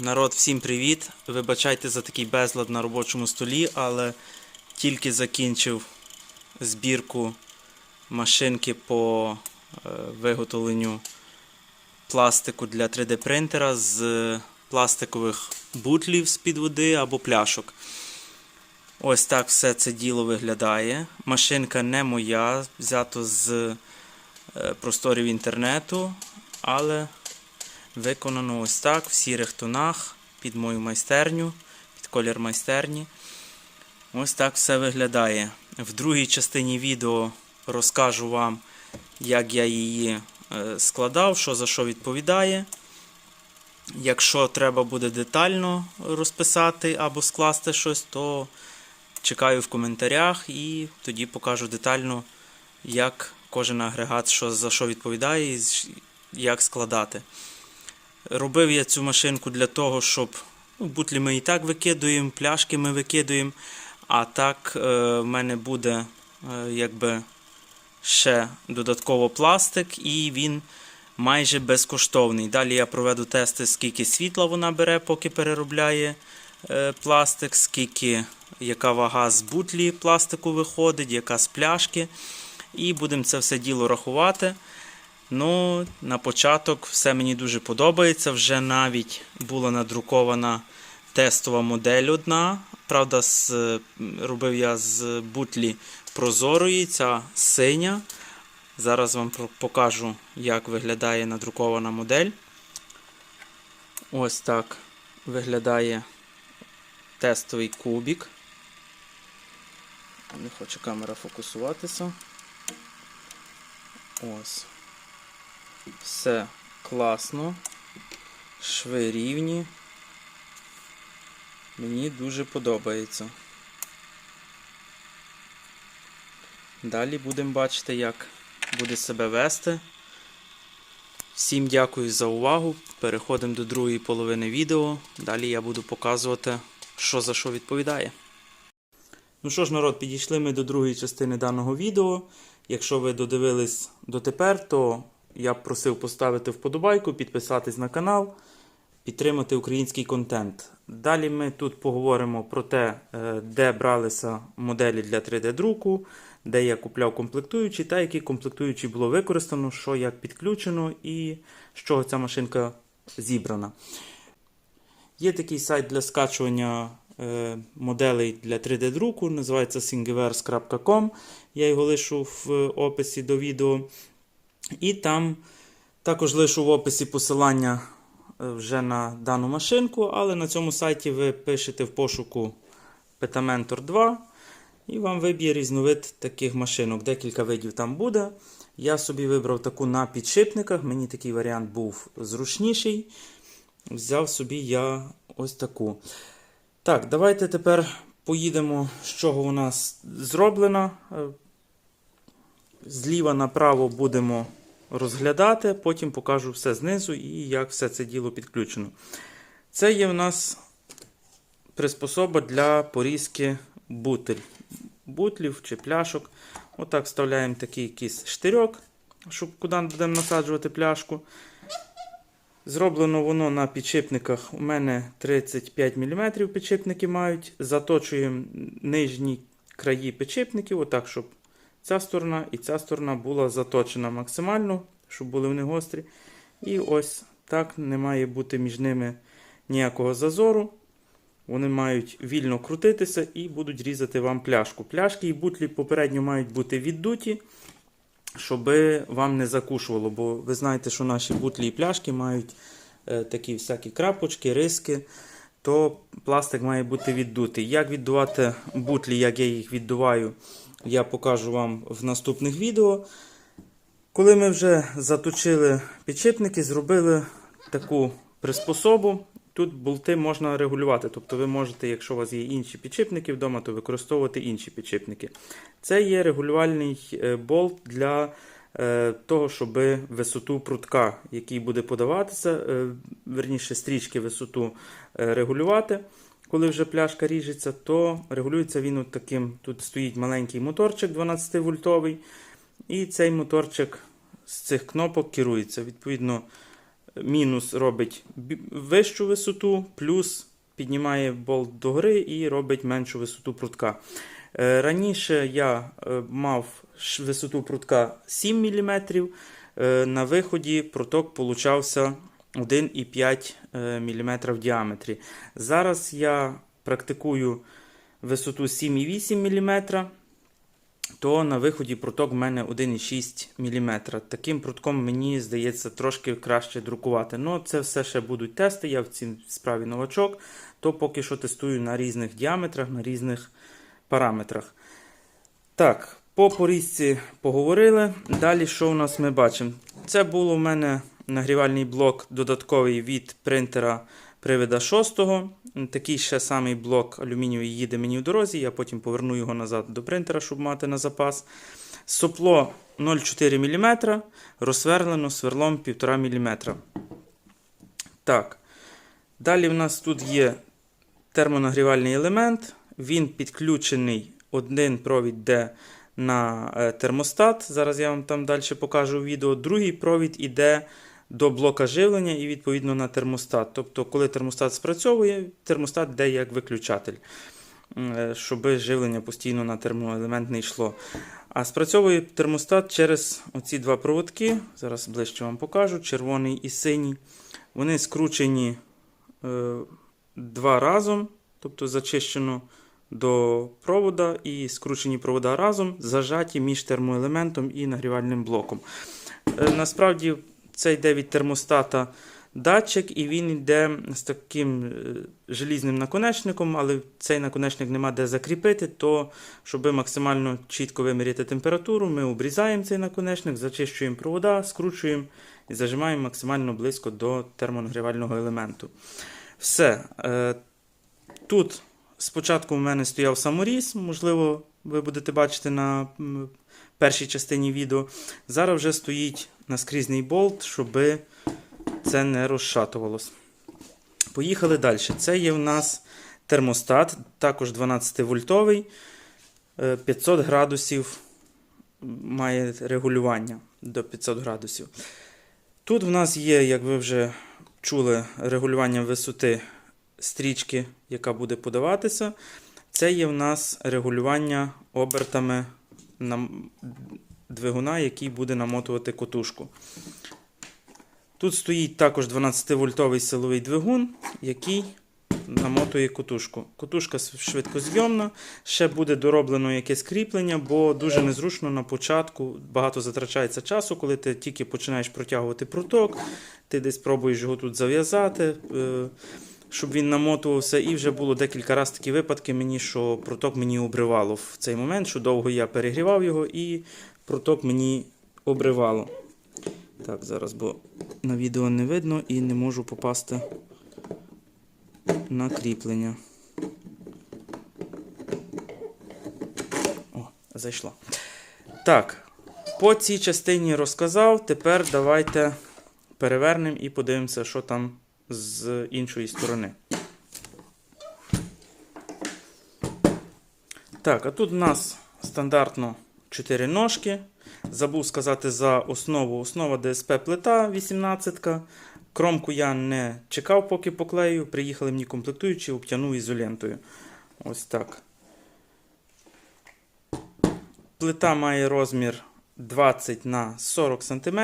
Народ, всім привіт! Вибачайте за такий безлад на робочому столі, але тільки закінчив збірку машинки по е, виготовленню пластику для 3D принтера з пластикових бутлів з-під води або пляшок. Ось так все це діло виглядає. Машинка не моя, взято з е, просторів інтернету, але Виконано ось так, в сірих тонах, під мою майстерню, під колір майстерні. Ось так все виглядає. В другій частині відео розкажу вам, як я її е, складав, що за що відповідає. Якщо треба буде детально розписати або скласти щось, то чекаю в коментарях і тоді покажу детально, як кожен агрегат що, за що відповідає і як складати. Робив я цю машинку для того, щоб ну, бутлі ми і так викидуємо, пляшки ми викидуємо. А так е, в мене буде е, якби ще додатково пластик, і він майже безкоштовний. Далі я проведу тести, скільки світла вона бере, поки переробляє е, пластик, скільки яка вага з бутлі пластику виходить, яка з пляшки. І будемо це все діло рахувати. Ну, на початок все мені дуже подобається. Вже навіть була надрукована тестова модель одна. Правда, з, робив я з бутлі прозорої, ця синя. Зараз вам покажу, як виглядає надрукована модель. Ось так виглядає тестовий кубік. Не хоче камера фокусуватися. Ось. Все класно. Шви рівні. Мені дуже подобається. Далі будемо бачити, як буде себе вести. Всім дякую за увагу. Переходимо до другої половини відео. Далі я буду показувати, що за що відповідає. Ну що ж, народ, підійшли ми до другої частини даного відео. Якщо ви додивились дотепер, то я б просив поставити вподобайку, підписатись на канал, підтримати український контент. Далі ми тут поговоримо про те, е, де бралися моделі для 3D-друку, де я купляв комплектуючі, та які комплектуючі було використано, що як підключено і з чого ця машинка зібрана. Є такий сайт для скачування е, моделей для 3D-друку, називається thingiverse.com. Я його лишу в описі до відео. І там також лишу в описі посилання е, вже на дану машинку, але на цьому сайті ви пишете в пошуку Petamentor 2 і вам виб'є різновид таких машинок. Декілька видів там буде. Я собі вибрав таку на підшипниках, мені такий варіант був зручніший. Взяв собі я ось таку. Так, давайте тепер поїдемо, з чого у нас зроблена. Е, Зліва направо будемо розглядати, потім покажу все знизу і як все це діло підключено. Це є у нас приспособа для порізки бутель. бутлів чи пляшок. Отак вставляємо такий якийсь штирьок, щоб куди будемо насаджувати пляшку. Зроблено воно на підшипниках. У мене 35 мм підшипники мають. Заточуємо нижні краї підшипників, отак, щоб ця сторона і ця сторона була заточена максимально, щоб були вони гострі. І ось так не має бути між ними ніякого зазору. Вони мають вільно крутитися і будуть різати вам пляшку. Пляшки і бутлі попередньо мають бути віддуті, щоб вам не закушувало. Бо ви знаєте, що наші бутлі і пляшки мають е, такі всякі крапочки, риски. То пластик має бути віддутий. Як віддувати бутлі, як я їх віддуваю, я покажу вам в наступних відео. Коли ми вже заточили підшипники, зробили таку приспособу. Тут болти можна регулювати. Тобто ви можете, якщо у вас є інші підшипники вдома, то використовувати інші підшипники. Це є регулювальний е, болт для е, того, щоб висоту прутка, який буде подаватися, е, верніше стрічки висоту регулювати. Коли вже пляшка ріжеться, то регулюється він от таким. Тут стоїть маленький моторчик 12 вольтовий. І цей моторчик з цих кнопок керується. Відповідно, мінус робить вищу висоту, плюс піднімає болт догори і робить меншу висоту прутка. Е, Раніше я е, мав висоту прутка 7 мм, е, на виході проток получався 1,5 мм в діаметрі. Зараз я практикую висоту 7,8 мм, то на виході проток в мене 1,6 мм. Таким прутком мені здається трошки краще друкувати. Ну, це все ще будуть тести. Я в цій справі новачок, то поки що тестую на різних діаметрах, на різних параметрах. Так, по порізці поговорили. Далі що у нас ми бачимо? Це було в мене нагрівальний блок додатковий від принтера привида 6. Такий ще самий блок алюмінієвий їде мені в дорозі. Я потім поверну його назад до принтера, щоб мати на запас. Сопло 0,4 мм, розсверлено сверлом 1,5 мм. Так. Далі в нас тут є термонагрівальний елемент. Він підключений один провід йде на е, термостат. Зараз я вам там далі покажу відео. Другий провід іде до блока живлення і відповідно на термостат. Тобто, коли термостат спрацьовує, термостат йде як виключатель, е, щоб живлення постійно на термоелемент не йшло. А спрацьовує термостат через оці два проводки. Зараз ближче вам покажу: червоний і синій. Вони скручені е, два разом, тобто зачищено до провода і скручені провода разом, зажаті між термоелементом і нагрівальним блоком. Е, Насправді це йде від термостата датчик, і він йде з таким е, желізним наконечником, але цей наконечник нема де закріпити, то щоб максимально чітко виміряти температуру, ми обрізаємо цей наконечник, зачищуємо провода, скручуємо і зажимаємо максимально близько до термонагрівального елементу. Все. Е, Тут спочатку в мене стояв саморіз, можливо, ви будете бачити на першій частині відео. Зараз вже стоїть наскрізний болт, щоб це не розшатувалось. Поїхали далі. Це є в нас термостат, також 12-вольтовий, е, 500 градусів має регулювання до 500 градусів. Тут в нас є, як ви вже чули, регулювання висоти стрічки, яка буде подаватися. Це є в нас регулювання обертами двигуна, який буде намотувати котушку. Тут стоїть також 12-вольтовий силовий двигун, який намотує котушку. Котушка швидкозйомна, ще буде дороблено якесь кріплення, бо дуже незручно на початку багато затрачається часу, коли ти тільки починаєш протягувати пруток, ти десь пробуєш його тут зав'язати. Щоб він намотувався, і вже було декілька разів такі випадки мені, що проток мені обривало в цей момент, що довго я перегрівав його, і проток мені обривало. Так, зараз, бо на відео не видно і не можу попасти на кріплення. О, зайшло. Так, по цій частині розказав. Тепер давайте перевернемо і подивимося, що там з іншої сторони. Так, а тут у нас стандартно 4 ножки. Забув сказати за основу. Основа ДСП плита 18. ка Кромку я не чекав, поки поклею. Приїхали мені комплектуючі, обтягнув ізолентою. Ось так. Плита має розмір 20 на 40 см.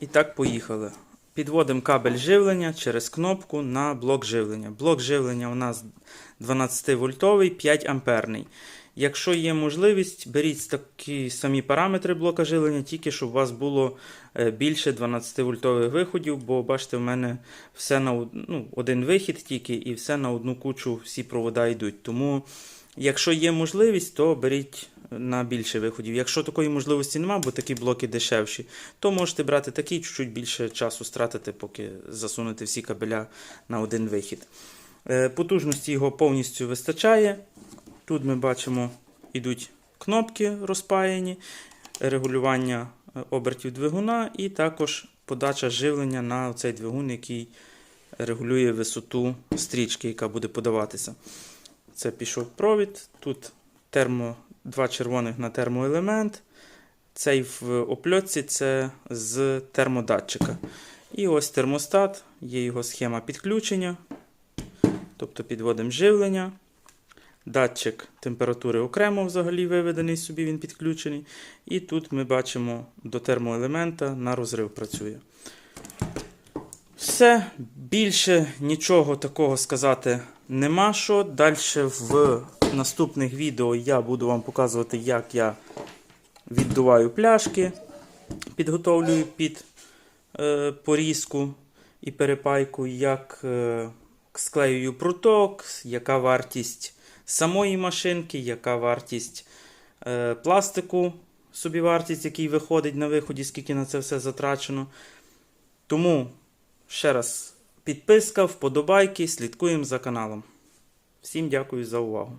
І так, поїхали. Підводимо кабель живлення через кнопку на блок живлення. Блок живлення у нас 12-вольтовий, 5 амперний. Якщо є можливість, беріть такі самі параметри блока живлення, тільки щоб у вас було е, більше 12-вольтових виходів, бо бачите, в мене все на ну, один вихід тільки і все на одну кучу всі провода йдуть. Тому, якщо є можливість, то беріть на більше виходів. Якщо такої можливості немає, бо такі блоки дешевші, то можете брати такий, чуть-чуть більше часу стратити, поки засунете всі кабеля на один вихід. Е, Потужності його повністю вистачає. Тут ми бачимо, йдуть кнопки розпаяні, регулювання е, обертів двигуна і також подача живлення на цей двигун, який регулює висоту стрічки, яка буде подаватися. Це пішов провід. Тут термо, два червоних на термоелемент. Цей в опльотці це з термодатчика. І ось термостат, є його схема підключення. Тобто підводимо живлення. Датчик температури окремо взагалі виведений собі, він підключений. І тут ми бачимо до термоелемента на розрив працює. Все, більше нічого такого сказати нема що. Далі в наступних відео я буду вам показувати, як я віддуваю пляшки, підготовлюю під е, порізку і перепайку, як е, склеюю пруток, яка вартість самої машинки, яка вартість е, пластику, собівартість, який виходить на виході, скільки на це все затрачено. Тому ще раз підписка, вподобайки, слідкуємо за каналом. Всім дякую за увагу.